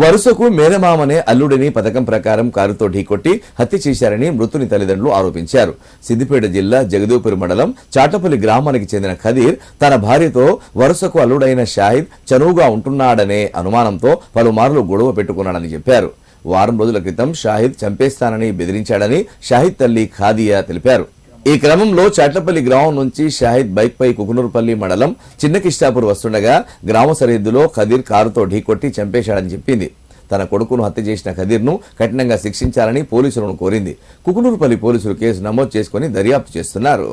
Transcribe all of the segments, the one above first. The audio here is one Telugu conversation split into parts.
వరుసకు మేనమామనే అల్లుడిని పథకం ప్రకారం కారుతో ఢీకొట్టి హత్య చేశారని మృతుని తల్లిదండ్రులు ఆరోపించారు. సిద్దిపేట జిల్లా జగదేవుపూర్ మండలం చాటపల్లి గ్రామానికి చెందిన ఖదీర్ తన భార్యతో వరుసకు అల్లుడైన షాహిద్ చనువుగా ఉంటున్నాడనే అనుమానంతో పలుమార్లు గొడవ పెట్టుకున్నాడని చెప్పారు. వారం రోజుల క్రితం షాహిద్ చంపేస్తానని బెదిరించాడని షాహిద్ తల్లి ఖాదియా తెలిపారు. ఈ క్రమంలో చాట్లపల్లి గ్రామం నుంచి షాహిద్ బైక్ పై కుకునూరుపల్లి మండలం చిన్న కిష్టాపూర్ వస్తుండగా గ్రామ సరిహద్దులో ఖదీర్ కారుతో ఢీకొట్టి చంపేశాడని చెప్పింది. తన కొడుకును హత్య చేసిన ఖదీర్ను కఠినంగా శిక్షించాలని పోలీసులను కోరింది. కుకునూరుపల్లి పోలీసులు కేసు నమోదు చేసుకుని దర్యాప్తు చేస్తున్నారు.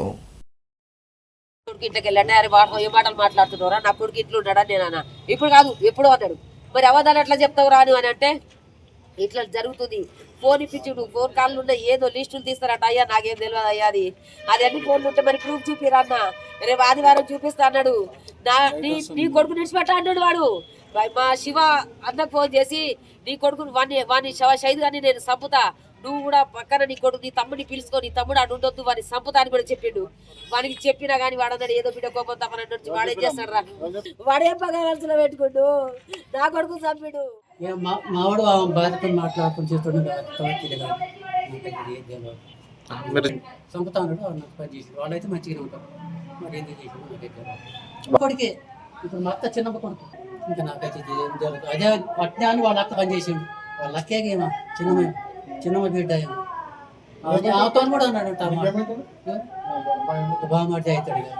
ఇంట్లోకి వెళ్ళండి అరే వాడు ఏ మాటలు మాట్లాడుతున్నారా నా కొడుకు ఇంట్లో ఉన్నాడా నేను? ఇప్పుడు కాదు ఎప్పుడు అన్నాడు మరి అవధాలు ఎట్లా చెప్తావు రాను అని అంటే ఇట్లా జరుగుతుంది. ఫోన్ ఇప్పించుడు. ఫోన్ కాళ్ళు ఉన్నాయి ఏదో లిస్టులు తీస్తారట. అయ్యా నాకేం తెలియదు అయ్యా అది. అది అన్ని ఫోన్లు ఉంటే మరి ప్రూఫ్ చూపిరా అన్న. రేపు ఆదివారం చూపిస్తా అన్నాడు. నా నీ నీ కొడుకు నిడిచిపెట్ట అన్నాడు వాడు. మా శివ అన్నకు ఫోన్ చేసి నీ కొడుకుని వాడిని వాడిని శవ షైద్ కానీ నేను సంపుతా నువ్వు కూడా పక్కన నీ కొడుకు నీ తమ్ముడిని పిలుచుకో. నీ తమ్ముడు అటు ఉండొద్దు. వాని సంపుతా అని కూడా చెప్పిండు. వానికి చెప్పినా కానీ వాడన్నాడు ఏదో బిడ్డ కోపం తప్పనట్టు వాడేం చేస్తాడు రా వాడేం పగ పెట్టుకుండు. నా కొడుకు చంపిడు. మావాడు మాట్లాడుకుని చేస్తుండే తెలియదు చంపుతా ఉన్నాడు వాడు నాకు పని చేసి వాళ్ళైతే మంచిగానే ఉంటారు. మరి ఎందుకు నాకైతే ఇప్పుడు మా చిన్నప్ప కొడుకు. ఇంకా నాకైతే ఏం జరగదు. అదే వాళ్ళ అక్క పని చేసిండు. వాళ్ళ చిన్నమ్మ చిన్నమ్మ బిడ్డ ఏమో ఆమెతో కూడా అన్నాడు బాగా మాట్లాడి అవుతాడు ఇక